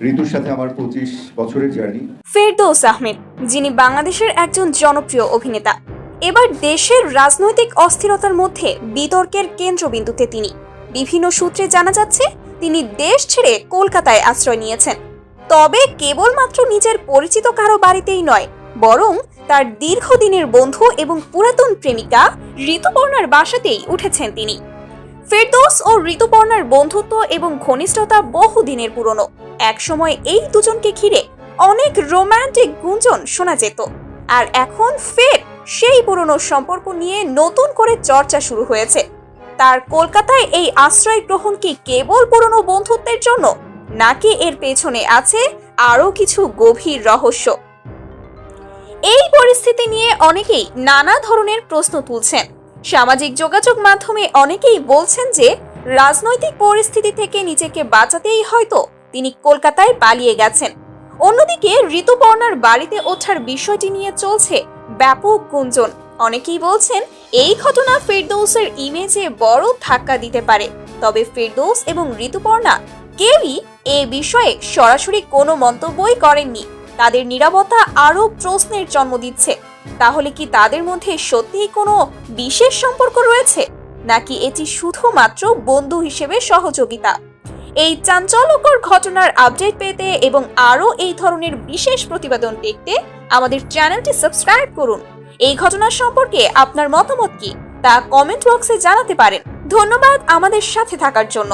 ঋতুর সাথে আমার পঁচিশ বছরের জার্নি। ফেরদৌস আহমেদ, যিনি বাংলাদেশের একজন জনপ্রিয় অভিনেতা। এবার দেশের রাজনৈতিক অস্থিরতার মধ্যে বিতর্কের কেন্দ্রবিন্দুতে তিনি। বিভিন্ন সূত্রে জানা যাচ্ছে, তিনি দেশ ছেড়ে কলকাতায় আশ্রয় নিয়েছেন। তবে কেবলমাত্র নিজের পরিচিত কারও বাড়িতেই নয়, বরং তার দীর্ঘদিনের বন্ধু এবং পুরাতন প্রেমিকা ঋতুপর্ণার বাসাতেই উঠেছেন তিনি। ফেরদৌস ও ঋতুপর্ণার বন্ধুত্ব এবং ঘনিষ্ঠতা বহুদিনের পুরনো। একসময় এই দুজনকে ঘিরে অনেক রোমান্টিক গুঞ্জন শোনা যেত। আর এখন ফের সেই পুরনো সম্পর্ক নিয়ে নতুন করে চর্চা শুরু হয়েছে। তার কলকাতায় এই আশ্রয় গ্রহণ কি কেবল পুরনো বন্ধুত্বের জন্য, নাকি এর পেছনে আছে আরও কিছু গভীর রহস্য? এই পরিস্থিতি নিয়ে অনেকেই নানা ধরনের প্রশ্ন তুলছেন। সামাজিক যোগাযোগ মাধ্যমে অনেকেই বলছেন যে রাজনৈতিক পরিস্থিতি থেকে নিজেকে বাঁচাতেই হয়তো তিনি কলকাতায় পালিয়ে গেছেন। অন্যদিকে ঋতুপর্ণার বাড়িতে ওঠার বিষয়টি নিয়ে চলছে ব্যাপক গুঞ্জন। অনেকেই বলছেন, এই ঘটনা ফেরদৌসের ইমেজে বড় ধাক্কা দিতে পারে। তবে ফেরদৌস এবং ঋতুপর্ণা কেউই এ বিষয়ে সরাসরি কোনো মন্তব্যই করেননি। তাদের নিরাপত্তা আরও প্রশ্নের জন্ম দিচ্ছে। তাহলে কি তাদের মধ্যে সত্যিই কোনো বিশেষ সম্পর্ক রয়েছে? নাকি এটি শুধুমাত্র বন্ধু হিসেবে সহযোগিতা? এই চাঞ্চল্যকর ঘটনার আপডেট পেতে এবং আরও এই ধরনের বিশেষ প্রতিবেদন দেখতে আমাদের চ্যানেলটি সাবস্ক্রাইব করুন। এই ঘটনা সম্পর্কে আপনার মতামত কি তা কমেন্ট বক্সে জানাতে পারেন। ধন্যবাদ আমাদের সাথে থাকার জন্য।